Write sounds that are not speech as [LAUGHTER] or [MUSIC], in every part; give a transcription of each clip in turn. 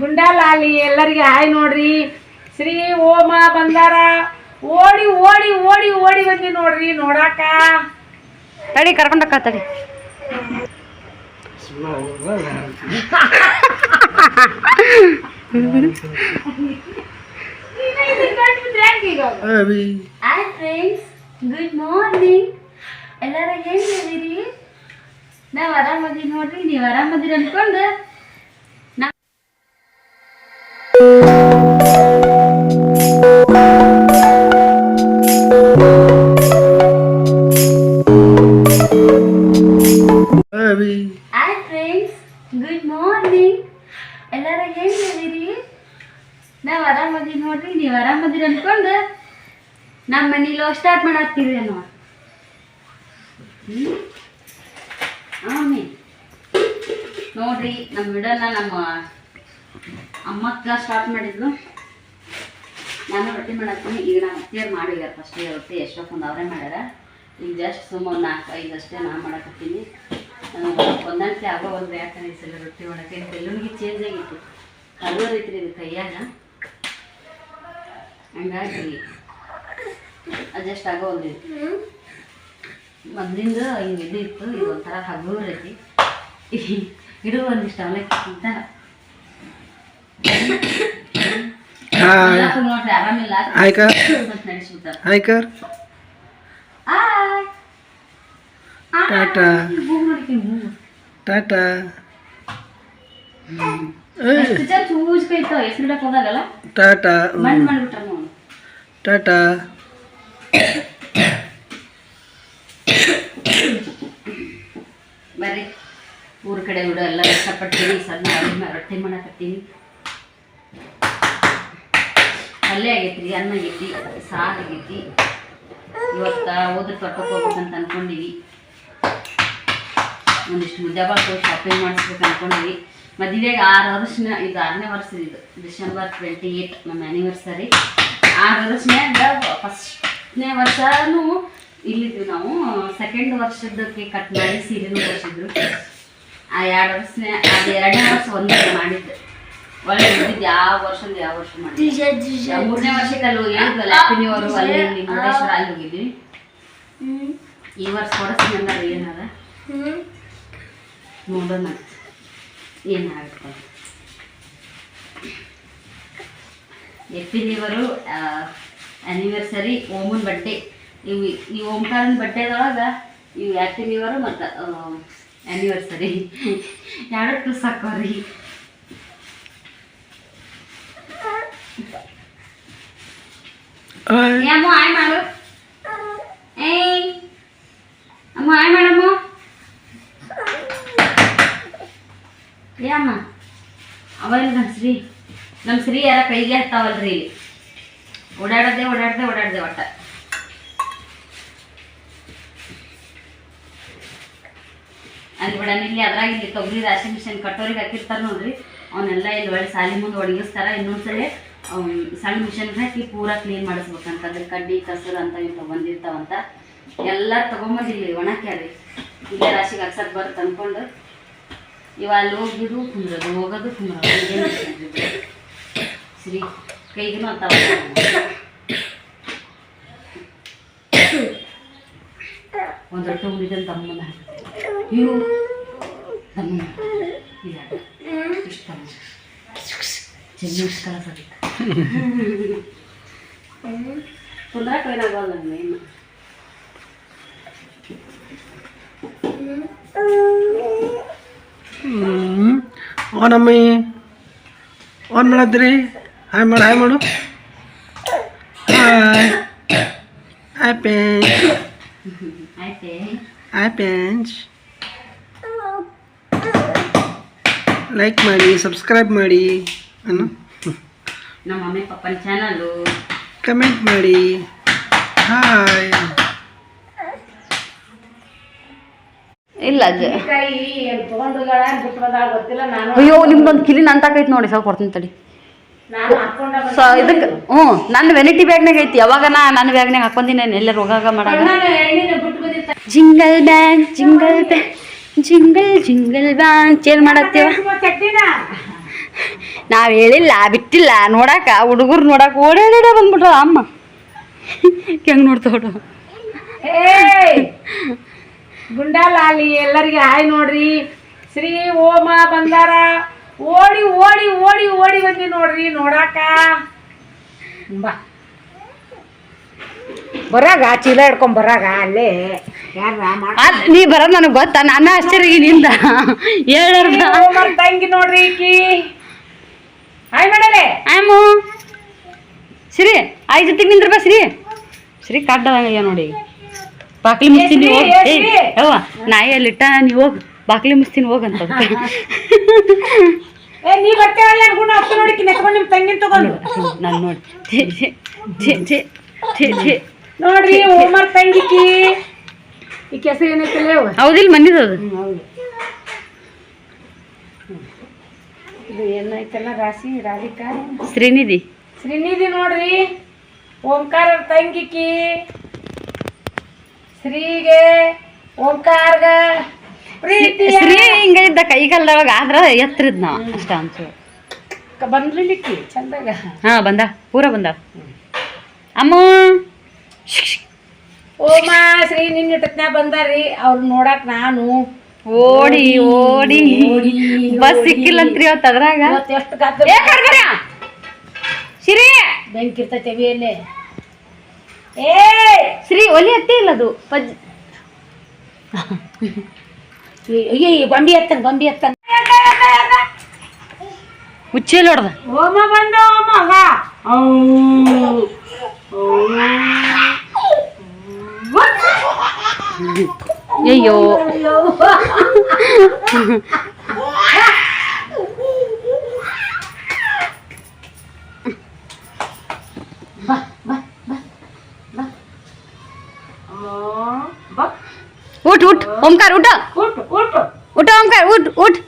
ಗುಂಡಾಲಾಲಿ ಎಲ್ಲರಿಗೆ ಹಾಯ್ ನೋಡ್ರಿ. ಶ್ರೀ ಓಮ ಬಂದಾರ ಓಡಿ ಓಡಿ ಓಡಿ ಓಡಿ ಬಂದಿ ನೋಡ್ರಿ ನೋಡಾಕ. ತಡಿ ಕರ್ಕೊಂಡಕ್ಕ ತಡಿ ಹಾಯ್ ಫ್ರೆಂಡ್ಸ್ ಗುಡ್ ಮಾರ್ನಿಂಗ್ ಎಲ್ಲರೂ ಹೇಗಿದ್ದೀರಿ? ನಾವು ಆರಾಮದೀವಿ ನೋಡ್ರಿ ನೀವು ಆರಾಮದಿರಿ ಅನ್ಕೊಂಡು ಗುಡ್ ಮಾರ್ನಿಂಗ್ ಎಲ್ಲರೂ ಹೇಗಿದ್ದೀರಿ ನಾವು ಆರಾಮದೀವಿ ನೋಡ್ರಿ ನೀವು ಆರಾಮದೀರಿ ಅನ್ಕೊಂಡು ನಮ್ಮ ಮನೇಲಿ ಸ್ಟಾರ್ಟ್ ಮಾಡತ್ತೀವಿ ನಾವು ಆಮೇಲೆ ನೋಡ್ರಿ ನಮ್ಮ ವಿಡೋನ ನಮ್ಮ ಅಮ್ಮಕ್ಕ ಸ್ಟಾರ್ಟ್ ಮಾಡಿದ್ಲು ನಾನು ರೊಟ್ಟಿ ಮಾಡತ್ತೀನಿ ಈಗ ನಾನು ಅತ್ತಿಯರು ಮಾಡಿದ್ದಾರೆ ಫಸ್ಟ್ ರೊಟ್ಟಿ ಎಷ್ಟೊಂದು ಅವರೇ ಮಾಡ್ಯಾರ. ಈಗ ಜಸ್ಟ್ ಸುಮಾರು ನಾಲ್ಕು, ಐದು ಅಷ್ಟೇ ನಾನು ಮಾಡಕತ್ತೀನಿ. ಹೊಂದಾಣಿಕೆ ಆಗೋ ಒಂದು ಯಾಕಂದ್ರೆ ಈ ರೊಟ್ಟಿ ಮಾಡಕ್ಕೆ. ಬೆಳ್ಳುಳ್ಳಿಗೆ ಚೇಂಜ್ ಆಗಿತ್ತು. ಕಲರ್ ಐತ್ರಿ ಇದು ಕೈಯಾಗ. ಹಂಗಾಗಿ ಅಡ್ಜಸ್ಟ್ ಆಗೋ ಒಂದು ಮೊದಲಿಂದ ಹಿಂಗೆ ಇದು ಇತ್ತು. ಇದು ಒಂಥರ ಹಗುರ ಐತಿ. ಇಡು ಒಂದಿಷ್ಟು ಅವಲಕ್ಕಿ ತಿಂತಾರ ನೋಡ್ರಿ ಆರಾಮಿಲ್ಲ ಹಾಯ್ ಕರ್ ಸ್ವಲ್ಪ ನಡೆಸ್ಬಿಟ್ಟಾರ ಹಾಯ್ ಕರ್ ಆಯ್ ಟಾಟಾ ಮೂಗು ನೋಡ್ತೀನಿ ಮೂಗು ಟಾಟಾ ಎಷ್ಟು ಜನ ಚೂಸ್ಕೈತೋ ಹೆಸರು ಇಡಕ್ ಹೋದಾಗಲ್ಲ ಟಾಟಾ ಮಣ್ಣು ಮಾಡ್ಬಿಟ್ರ ನಾವು ಟಾಟಾ ಬರ್ರಿ ಊರ ಕಡೆ ಬಿಡು ಎಲ್ಲ ಕಷ್ಟಪಡ್ತೀನಿ ಸಣ್ಣ ಅಡಿಗೆ ಮಾ- ರೊಟ್ಟಿ ಮಾಡಕತ್ತೀನಿ. ಪಲ್ಯ ಆಗೈತಿ ರೀ ಅನ್ನ ಆಗೈತಿ, ಸಾರು ಆಗೈತಿ. ಇವತ್ತು ಹೋದ್ರೆ ತೊಟ್ಟಕ್ಕೆ ಹೋಗ್ಬೇಕಂತ ಅನ್ಕೊಂಡಿವಿ. ಒಂದಿಷ್ಟು ಮುದ್ದೆ ಹೋಗಿ ಶಾಪಿಂಗ್ ಮಾಡಿಸ್ಬೇಕು ಅನ್ಕೊಂಡಿವಿ. ಮದುವೆಗೆ ಆರು ವರ್ಷನ, ಇದು ಆರನೇ ವರ್ಷ ಇದು, ಡಿಸೆಂಬರ್ ಟ್ವೆಂಟಿ ಏಯ್ಟ್ ನಮ್ಮ ಆ್ಯನಿವರ್ಸರಿ ಆರು ವರ್ಷನ್ಯಾಗ ಫಸ್ಟ್ನೇ ವರ್ಷನೂ ಇಲ್ಲಿದ್ವಿ ನಾವು. ಸೆಕೆಂಡ್ ವರ್ಷದಕ್ಕೆ ಕಟ್ ಮಾಡಿ ಸೀರೆನೂ ಕೊಡಿಸಿದ್ರು ಆ ಎರಡು ವರ್ಷನೇ ಅದು ಎರಡನೇ ವರ್ಷ ಒಂದೇ ಮಾಡಿದ್ದು. ಒಳ್ಳೆ ಇದ್ದಿದ್ದು ಯಾವ ವರ್ಷದ ಯಾವ ವರ್ಷ ಮಾಡಿದ್ವಿ ಮೂರನೇ ವರ್ಷಕ್ಕೆ ಅಲ್ಲಿ ಹೇಳಿದ್ವಲ್ಲ ಹ್ಯಾಪಿ ನ್ಯೂ ಅವರು ಅಲ್ಲಿ ಇಲ್ಲಿ ಮುರುಡೇಶ್ವರ ಅಲ್ಲಿ ಹೋಗಿದ್ವಿ. ಈ ವರ್ಷ ಕೊಡಿಸ್ತೀನಿ ಅಂದ್ರೆ ಏನಾರ ನೋಡೋಣ. ಏನಾಗುತ್ತೆ ಎಪ್ಪಿ ದೇವರು ಆ್ಯನಿವರ್ಸರಿ ಓಮನ್ ಬಟ್ಟೆ ಇವು ಈ ಓಂಕಾರನ ಬಟ್ಟೆದೊಳಗೆ ಇವು ಆ್ಯಕ್ಟಿವ್ ಲಿವರು ಮತ್ತು ಆ್ಯನಿವರ್ಸರಿ ಎರಡಕ್ಕೂ ಸಾಕೋರಿ ಹಾಯ್ ಏ ಅಮ್ಮ ಆಯ್ ಮಾಡು ಏಯ್ ಅಮ್ಮ ಆಯ್ ಮಾಡಮ್ಮ ಏ ಅಮ್ಮ ಅವಲ್ ನಮ್ಮ ಶ್ರೀ ನಮ್ಮ ಯಾರ ಕೈಗೆ ಹತ್ತಾವಲ್ರಿ ಇಲ್ಲಿ ಓಡಾಡದೆ ಓಡಾಡದೆ ಓಡಾಡದೆ ಒಟ್ಟ. ಅಲ್ಲಿ ಬಿಡಣ ಇಲ್ಲಿ ಅದ್ರಾಗ ಇಲ್ಲಿ ತೊಗರಿ ರಾಶಿ ಮಿಷನ್ ಕಟ್ಟೋರಿಗೆ ಹಾಕಿರ್ತಾರೆ ನೋಡ್ರಿ. ಅವನ್ನೆಲ್ಲ ಇಲ್ಲಿ ಒಳ್ಳೆ ಸಾಲಿ ಮುಂದೆ ಒಡಗಿಸ್ತಾರ ಇನ್ನೊಂದ್ಸಲಿ. ಸಣ್ಣ ಮಿಷನ್ ಹಾಕಿ ಪೂರಾ ಕ್ಲೀನ್ ಮಾಡಿಸ್ಬೇಕಂತ ಅದ್ರ ಕಡ್ಡಿ, ಕಸರು ಅಂತ ಇವು ಬಂದಿರ್ತಾವಂತ. ಎಲ್ಲ ತಗೊಂಬಂದಿಲ್ಲ ಇಲ್ಲಿ ಒಣಕ್ಯಾರಿ ಇಲ್ಲೇ ರಾಶಿಗೆ ಹಾಕ್ಸಕ್ ಬರುತ್ತೆ ಅನ್ಕೊಂಡು. ಇವ ಅಲ್ಲಿ ಹೋಗಿದ್ದು ಕುಂದ್ರದು, ಹೋಗೋದು ಕುಂದ್ರದು. ಸರಿ ಕೈಗೂ ಅಂತ ಒಂದು ರೊಟ್ಟಿ ಉಳಿದಂತ ತಮ್ಮನ ಇವು ತಮ್ಮ ಇಲ್ಲ ಇಷ್ಟು. ತಮ್ಮ ಚೆಲ್ಲಿ ಇಷ್ಟು ಕಲಸ ಕುಂದ್ರಕ್ಕೆ ಏನಾಗಲ್ಲ ಏನು ಹ್ಞೂ ಓನ್ ಅಮ್ಮಿ ಓನ್ ಮಾಡದ್ರಿ ಹಾಯ್ ಮಾಡು ಹಾಯ್ ಮಾಡು ಹಾಯ್ ಹಾಯ್ ಪೇಂಚ್ ಆಯ್ತೇ ಹಾಯ್ ಪೇಂಚ್ ಲೈಕ್ ಮಾಡಿ ಸಬ್ಸ್ಕ್ರೈಬ್ ಮಾಡಿ ಅನ್ನು ನಮ್ಮ ಮಮ್ಮಿ ಪಪ್ಪನ ಚಾನಲ್ಲು ಕಮೆಂಟ್ ಮಾಡಿ. ಹಾಯ್ ಇಲ್ಲ ನಾನು ಅಯ್ಯೋ ನಿಮ್ದೊಂದು ಕಿಲಿ ನಂತಾಕೈತಿ ನೋಡಿ ಸ್ವಲ್ಪ ಕೊಡ್ತೀನಿ ತಡಿ. ನಾನು ಹಾಕೊಂಡ ಸೊ ಇದಕ್ಕೆ ಹ್ಞೂ ನನ್ನ ವೆನಿಟಿ ಬ್ಯಾಗ್ನಾಗ ಐತಿ ಯಾವಾಗ ನಾ ನನ್ನ ಬ್ಯಾಗ್ನಾಗ ಹಾಕೊಂದಿನಿ ಎಲ್ಲರೂ ಹೋಗಾಗ ಮಾಡಾಗ. ಜಿಂಗಲ್ ಬ್ಯಾಂಗ್ ಜಿಂಗಲ್ ಬ್ಯಾ ಜಿಂಗಲ್ ಜಿಂಗಲ್ ಬ್ಯಾಂಡ್ ಚೇಂಜ್ ಮಾಡತ್ತೇವ? ನಾವ್ ಹೇಳಿಲ್ಲ ಬಿಟ್ಟಿಲ್ಲ ನೋಡಾಕ ಹುಡುಗರು ನೋಡಾಕ ಓಡಾಡ ಬಂದ್ಬಿಟ್ರ ಅಮ್ಮ. ಹೆಂಗ್ ನೋಡ್ತಾವಡು ಗುಂಡಾಲಾಲಿ ಎಲ್ಲರಿಗೆ ಹಾಯ್ ನೋಡ್ರಿ. ಶ್ರೀ ಓಮ ಬಂದಾರ ಓಡಿ ಓಡಿ ಓಡಿ ಓಡಿ ಬಂದಿ ನೋಡ್ರಿ ನೋಡಾಕ. ಬಾ. ಬರಾಗ ಚೀಲ ಹಿಡ್ಕೊಂಡ್ ಬರಾಗ ಅಲ್ಲೇ. ನೀ ಬರೋದು ನನಗೆ ಗೊತ್ತಾ? ನಾನು ಆಶ್ಚರ್ಯ ನಿಂದ. ಓಮರ್ ತಂಗಿ ನೋಡ್ರಿ ಈಕಿ. ಹಾಯ್ ಮಾಡಲೆ ಆಮು ಸಿರಿ ಐದು ಜೊತೆಗೆ ನಿಂದ್ರ ಬಾ ಸಿರಿ. ಶ್ರೀ ಕಾಡ್ದಂಗ ನೋಡಿ. ಬಾಕ್ಲಿ ಮುಸ್ತೀನಿ ಹೋಗಿ. ಯವ್ವ ನಾಯಿ ಅಲ್ಲಿಟ್ಟ ನೀ ಹೋಗಿ. ಬಾಕ್ಲಿ ಮುಸ್ತೀನಿ ಹೋಗಂತ ನಾನು ನೋಡಿ. ನೋಡ್ರಿ ಓಮರ್ ತಂಗಿಕಿ ಈ ಏನೈತಿಲ್ಲ ಹೌದಿಲ್ಲ ಮನ್ನಿದ ಅದು ಹೌದು. ಇದು ಏನೈತಲ್ಲ ರಾಶಿ ರಾಧಿಕಾ? ಶ್ರೀನಿಧಿ. ಶ್ರೀನಿಧಿ ನೋಡ್ರಿ. ಓಂಕಾರ ತಂಗಿಕಿ ಶ್ರೀಗೆ ಓಂಕಾರ್ಗ. ಪ್ರೀತಿ ಶ್ರೀ ಹಿಂಗ ಇದ್ದ ಕೈಗಲ್ದವಾಗ ಆದ್ರ ಎತ್ತರಿದ್ ನಾವು ಅಷ್ಟ ಅನ್ಸು ಬಂದ್ಲಿಕ್ಕಿ ಚಂದಾಗ? ಹಾ ಬಂದ. ಪೂರ ಬಂದ. ಅಮ್ಮ. ಓಮ ಶ್ರೀ ನಿನ್ನ ಇಟ್ಟತ್ನ್ಯಾಗ ಬಂದಾರಿ. ಅವ್ರು ನೋಡಕ್ ನಾನು ಓಡಿ ಓಡಿ. ಬಸ್ ಸಿಕ್ಕಿಲ್ಲಂತ್ರಿ ಇವತ್ತು ಅದ್ರಾಗ? ಎಷ್ಟು ಗಾತ್ರ ಶ್ರೀ! ಬೆಂಕಿ ಇರ್ತೈತೆ ಎವಿಯಲ್ಲೇ ಏ ಶ್ರೀ ಒಲಿ ಹತ್ತಿ ಇಲ್ಲ ಅದು? ಪಜ್ ಅಯ್ಯ ಬಂಬಿ ಎತ್ತನ್ ಬಂಬಿ ಎತ್ತನ್. ಉಚ್ಚೇಲಿ ಹೊಡ್ದ. ಓಮ ಬಂದ ಓಮ Yayo. bah, bah, bah, bah. उठ उठ ओमकार उठ उठ उठ उठ ओमकार उठ उठ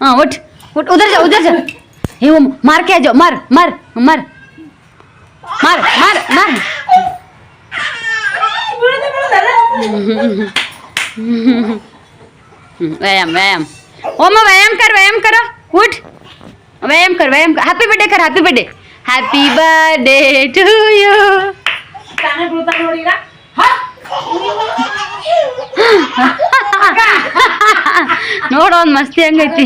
हाँ उठ उठ उधर जा उधर जा ये वो मार के आ जाओ मार मार मार मार मार मार ಬಿಡುದ ಬಿಡುದಲ್ಲ हम्म, व्यायाम व्यायाम ओमा व्यायाम कर व्यायाम करो उठ व्यायाम कर व्यायाम कर हैप्पी बर्थडे कर happy birthday happy birthday to you ತಾನೇ ಬಿಡ್ತಾನ ನೋಡಿ ಈಗ ನೋಡು ಒಂದು ಮಸ್ತಿ ಹಂಗೈತಿ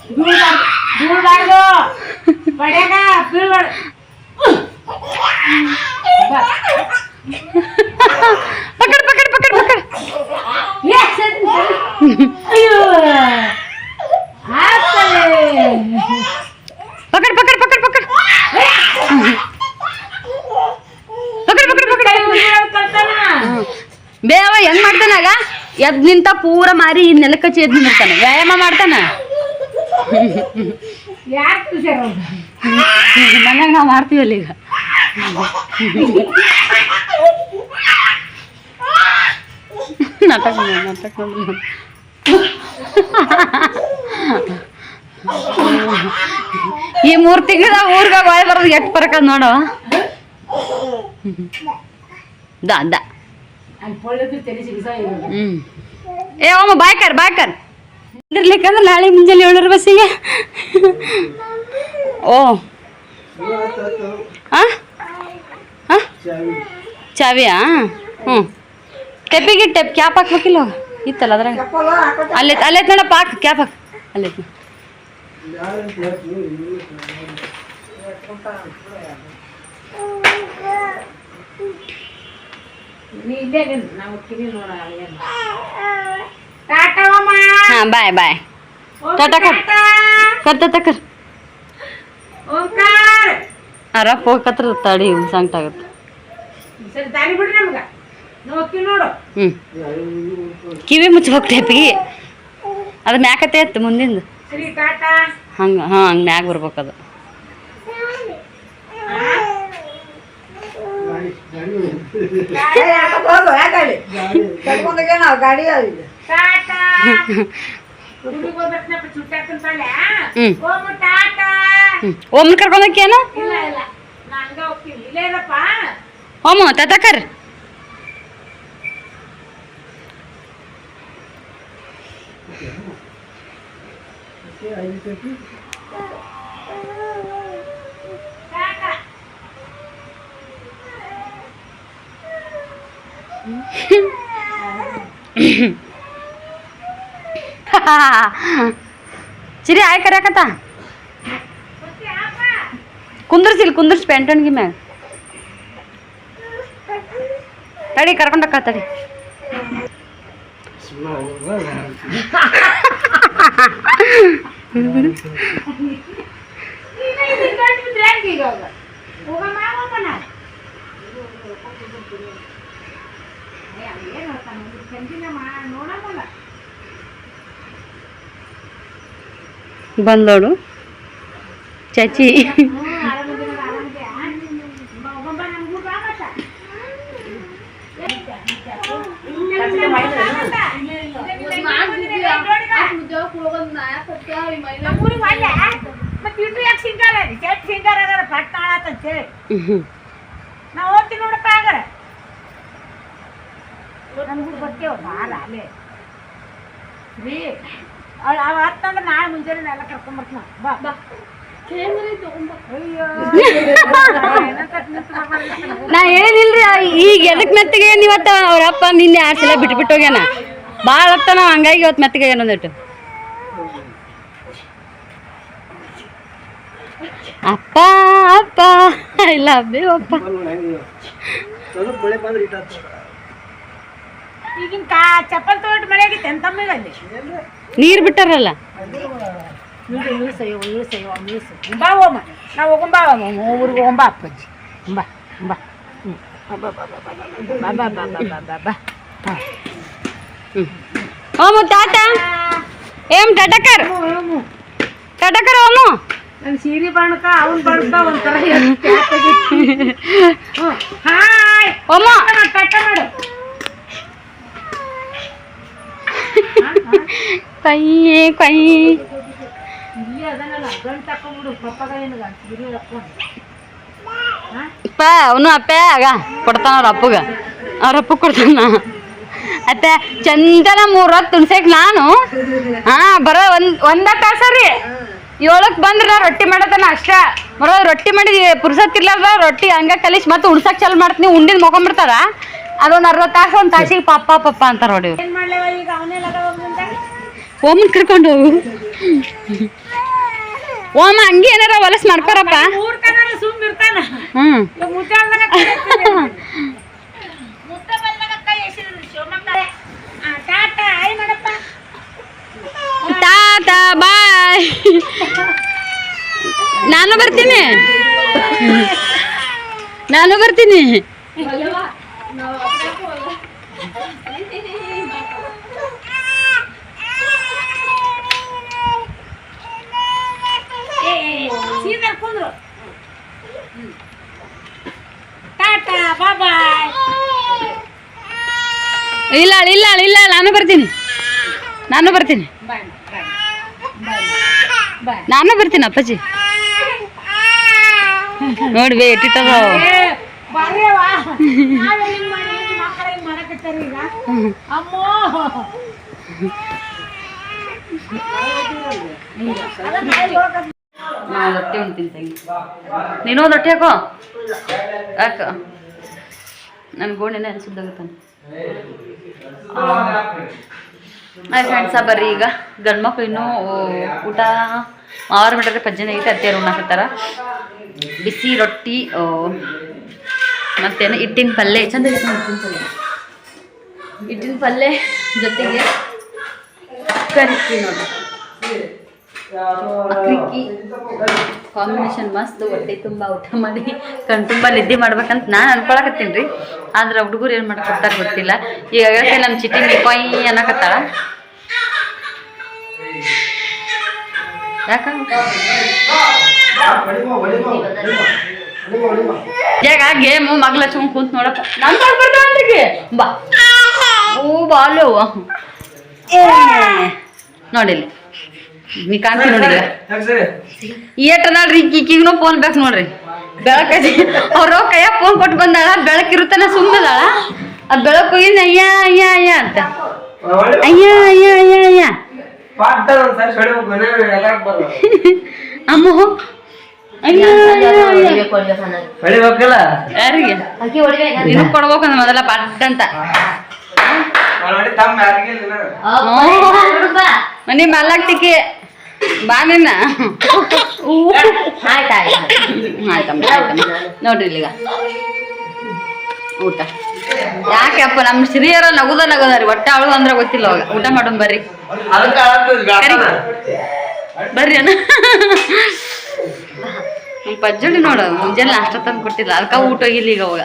ನಿಂತ ಪೂರ ಮಾರಿ ನೆಲಕ್ಕೆ ಎದ್ ನಿಂದಿರ್ತಾನೆ. ವ್ಯಾಯಾಮ ಮಾಡ್ತಾನ? ಮನ್ಯಾಗ ನಾವು ಮಾಡ್ತೀವಲ್ಲ ಈಗ. ನಾಟಕ ನಾಟಕ. ಈ ಮೂರ್ ತಿಂಗಳ ಊರ್ಗ ಬಾಯ್ ಬರೋದು ಎಟ್ ಬರಕ ನೋಡು. ದ ಹ್ಮ್. ಏ ಅಮ್ಮ ಬಾಯ್ ಕರ್ ಬಾಯ್ ಕರ್. ಇರ್ಲಿಕ್ಕಂದ್ರೆ ನಾಳೆ ಮುಂಜಾನೆ ಏಳರ ಬಸ್ಸಿಗೆ. ಓ. ಆ? ಆ? ಚಾವಿಯಾ? ಹ್ಞೂ. ಟೆಪ್ಪಿಗೆ ಟೆಪ್ ಕ್ಯಾಪ್ ಹಾಕ್ಬೇಕಿಲ್ಲ ಇತ್ತಲ್ಲ ಅದ್ರಾಗ? ಅಲ್ಲೇ ಅಲ್ಲೈತ್ ನೋಡಪ್ಪ ಹಾಕ್ ಕ್ಯಾಪ್ ಹಾಕ್. ಅಲ್ಲೈತ್ ಬಾಯ್ ಓಂ ಟಾಟಾ ಕರ್. ಟಾಟಾ. ಕರ್ತ ಓಂಕಾರ! ಅರಪ್ಪ ಹೋಗಿ ತಡಿ ಸಂಕಟ ಆಗುತ್ತೆ. ಸರಿ ದಾರಿ ಬಿಡ್ರಿ ನಮ್ಗ. ನಾವು ನೋಡು. ಹ್ಞೂ ಕಿವಿ ಮುಚ್ಬೇಕು ಟೆಪ್ಪಿಗೆ ಅದು ಮ್ಯಾಕತ್ತೆ ಇತ್ತು ಮುಂದಿಂದ. ಶ್ರೀ ಟಾಟಾ. ಹಂಗೆ ಹಾಂ ಹಂಗೆ ಮ್ಯಾಗ ಬರ್ಬೇಕದು ಗಾಡಿ गाड़ी ಓಮ್ ಕರ್ಕೊಂಡೋಕೇನು ಓಮ್ ತತಕರ್ Thank you. ಚಿರಿ ಆಯ್ ಕರ್ಯಾಕತ್ತ ಕುಂದ್ರಸಿಲ್ ಕುಂದ್ರಸ್ ಪೆಂಟನ್ಗಿ ಮ್ಯಾಗ ತಡಿ ಕರ್ಕೊಂಡಕ್ಕ ತಡಿ ಈಗ ನೋಡ್ತಾನೆ ಹಂಗೆ ನೋಡ್ತಾನೆ ಒಂದು ಚಂದಿನ ನೋಡೋದಲ್ಲ ಬಂದೋಡು ಚಚಿ. ಸಿಂಗಾರ ಪಟ್ಟಾಳ ಅಂತ ಹೇಳಿ ನಾ ಹೋಗ್ತೀನಿ ನೋಡಪ್ಪ ಆಗರ ನಮ್ಗೂ ಬರ್ತೇವ ಬಾರ ಅಲ್ಲೇ. ರೀ ಅವಳು ಅವ ಹತ್ತಂದ್ರೆ ನಾಳೆ ಮುಂಜಾನೆ ಎಲ್ಲ ಕರ್ಕೊಂಬರ್ತೀನಿ ಬಾ. ಬಾ. ನಾ ಹೇಳಿಲ್ರಿ ಈಗ ಎದಕ್ ಮೆತ್ತಗೆ ಇವತ್ತ ಅವ್ರ ಅಪ್ಪ ನಿನ್ನೆ ಆಡ್ಸಿಲ್ಲ ಸಲ ಬಿಟ್ಟು ಬಿಟ್ಟು ಹೋಗ್ಯಾನ. ಭಾಳ ಅತ್ತ ನಾವು ಹಂಗಾಗಿ ಇವತ್ತು ಮೆತ್ತಗೆ ಏನೊಂದಿಟ್ಟು ಅಪ್ಪ ಅಪ್ಪ. ಇಲ್ಲ ಅಬ್ಬೇ ಅಪ್ಪ. ಈಗಿನ ಕಾ ಚಪ್ಪಲ್ ತೊಗೊಂಡು ಮಳೆ ಆಗಿತ್ತು ಅಂತ ನೀರು ಬಿಟ್ಟಾರಲ್ಲ ನೀರು ನೀಸು ಇವು ನೀಸು ಊರಿಗೆ ಹೋಗೊಂಬಾ ಅಪ್ಪಜ್ಜಿ ಬಾ ಬಾ ಹ್ಞೂ ಬಾ ಬಾ ಬಾ ಬಾ ಬಾ ಬಾ ಹ್ಞೂ ತಾತ ಏಮ್ ಟಟಕರ್ ಟಟಕರ್ ಓಮು ನನ್ನ ಸೀರೆ ಬಣ್ಣಕ ಅವನ ಬಣ್ಣಕ ಒಂಥರ ಹಾಯ್ ಓಮ ಟಟ ಮಾಡು ಸೀರೆ ಕೈ. ಅಪ್ಪ, ಅವನು ಅಪ್ಪ, ಆಗ ಕೊಡ್ತಾನ ಅವ್ರ ಅಪ್ಪಗ. ಅವ್ರ ಅಪ್ಪ ಕೊಡ್ತಾನ ಅತ್ತೆ, ಚಂದನ ಮೂರ್ ಹೊತ್ತು ತುಣ್ಸಕ್ ನಾನು. ಹಾ, ಬರೋ ಒಂದ್, ಒಂದ ತಾಸ ರೀ. ಏಳಕ್ ಬಂದ್ರ ರೊಟ್ಟಿ ಮಾಡತನ ಅಷ್ಟ. ಬರೋ, ರೊಟ್ಟಿ ಮಾಡಿ ಪುರ್ಸತ್ ಇರ್ಲಾರ್ದ ರೊಟ್ಟಿ ಹಂಗ ಕಲಿಸಿ ಮತ್ತೆ ಉಣ್ಸಕ್ ಚಾಲು ಮಾಡ್ತೀನಿ, ಉಂಡಿದ್ ಮೊಕೊಂಬಿಡ್ತಾರ ಅದೊಂದ್ ಅರ್ವತ್ತು ತಾಸು, ಒಂದ್ ತಾಸಿಗೆ ಪಪ್ಪ ಪಪ್ಪ ಅಂತಾರ ನೋಡಿ. ಈಗ? ಓಮನ್ ಕರ್ಕೊಂಡು ಹೋಗು. ಓಮ ಹಂಗೆ ಏನಾರ ಹೊಲಸ್ ಮಾಡ್ಕೊರಪ್ಪ. ತಾತ ಬಾಯ್. ನಾನು ಬರ್ತೀನಿ. ನಾನು ಬರ್ತೀನಿ. ಇಲ್ಲ ಇಲ್ಲ ಇಲ್ಲ ನಾನು ಬರ್ತೀನಿ. ನಾನು ಬರ್ತೀನಿ. ನಾನು ಬರ್ತೀನಿ ಅಪ್ಪಾಜಿ. ನೋಡಿ ಎಟ್ಟಿಟ್ಟದ ನಾ ರೊಟ್ಟಿ ತಂಗಿ ನೀನು ರೊಟ್ಟಿ ಹಾಕೋ? ಯಾಕ ನನ್ನ ಗೋಣಿನ ಸುದ್ದಾಗತ್ತಾನೆ ಹಾಯ್ ಫ್ರೆಂಡ್ಸ ಬರ್ರಿ ಈಗ. ಗಂಡು ಮಕ್ಳು ಇನ್ನೂ ಊಟ ಆರು ಬಿಟ್ರೆ ಪಜ್ಜನೆ ಐತೆ ಅತ್ತೆ ಉಣ್ಣಾಕತ್ತಾರ ಬಿಸಿ ರೊಟ್ಟಿ ಮತ್ತೇನು? ಹಿಟ್ಟಿನ ಪಲ್ಯ ಚಂದ ಹಿಟ್ಟಿನ ಪಲ್ಯ ಹಿಟ್ಟಿನ ಪಲ್ಯ ಜೊತೆಗೆ ಕರಿತೀವಿ ನೋಡಿ ಕಾಂಬಿನೇಷನ್ ಮಸ್ತ್ ಹೊಟ್ಟೆ ತುಂಬ ಊಟ ಮಾಡಿ, ಕಣ್ ತುಂಬ ನಿದ್ದೆ ಮಾಡ್ಬೇಕಂತ ನಾನು ಅನ್ಕೊಳಕತ್ತೀನಿ ರೀ. ಆದ್ರೆ ಹುಡುಗರು ಏನು ಮಾಡ್ಕೊಡ್ತಾರೆ ಗೊತ್ತಿಲ್ಲ. ಈಗ ನಮ್ಮ ಚಿಟ್ಟಿ ಕೊಯ್ ಅನ್ನಕತ್ತಾಳ. ಯಾಕ? ಗೇಮು, ಮಗ್ಲ ಹಚ್ಕೊಂಡ್ ಕುಂತ ನೋಡಪ್ಪ. ನನ್ ಬಾ. ಓ, ಬಾಲೋ. ನೋಡಿಲ್ಲಿ. ನೀ ಕಾಣ್ತೀನಿ ನೋಡಿ ಏಟ್ ಯಾಕೆ ಸರಿ ಏಟ ನೋಡ್ರಿ ಈಗಿಗೂ ಫೋನ್ ಬೇಕು ನೋಡ್ರಿ ಬೆಳಕ ಅವ್ರ ಕೈಯ ಫೋನ್ ಕೊಟ್ಟು ಬಂದಾಳ ಬೆಳಕಿರುತ್ತಾನ ಸುಮ್ಮದಾಳ ಆ ಬೆಳಕು ಹೋಗಿ ಅಯ್ಯ ಅಯ್ಯ ಅಯ್ಯ ಅಂತ ಅಯ್ಯ ಅಯ್ಯ ಅಯ್ಯ ಅಯ್ಯ ಅಮ್ಮ ಅಯ್ಯ ಯಾರಿಗೆ ನಿನಗ್ ಕೊಡ್ಬೇಕಂದ ಮೊದಲ ಪಾಟ್ ಅಂತ ಮನಿ ಮಲ್ಲಾಗ್ತಿಕೆ ಬಾ ನಿನ್ನ ಆಯ್ತಮ್ಮ ಆಯ್ತಮ್ಮ ನೋಡ್ರಿ ಇಲ್ಲಿಗ. ಊಟ. ಯಾಕೆಪ್ಪ ನಮ್ಮ ಸಿರಿಯರ ನಗುದ ನಗುದಾರಿ ಹೊಟ್ಟೆ ಅವಳು ಅಂದ್ರೆ ಗೊತ್ತಿಲ್ಲ ಅವಾಗ. ಊಟ ಮಾಡೋಣ ಬರ್ರಿ. ಬರ್ರಿ ಅಣ್ಣ. ನಮ್ಮ ಪಜ್ಜಳಿ ನೋಡು ಮುಂಜಾನೆ ಅಷ್ಟ ತಂದು ಕೊಟ್ಟಿಲ್ಲ. ಅದಕ್ಕ ಊಟ ಹೋಗಿಲ್ಲ ಈಗ ಅವಾಗ.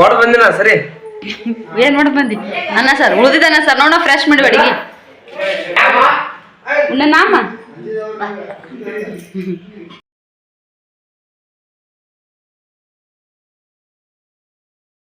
ಹೊಡ್ ಬಂದಿನ ಸರಿ? ಏನ್ ನೋಡಿ ಬಂದಿ? ಅನ್ನ ಸರ್ ಉಳಿದಿದ್ದಾನ ಸರ್. ನೋಡ ಫ್ರೆಶ್ ಮಾಡಿ ಅಡಿಗೆ. உன்ன நாமா? [LAUGHS]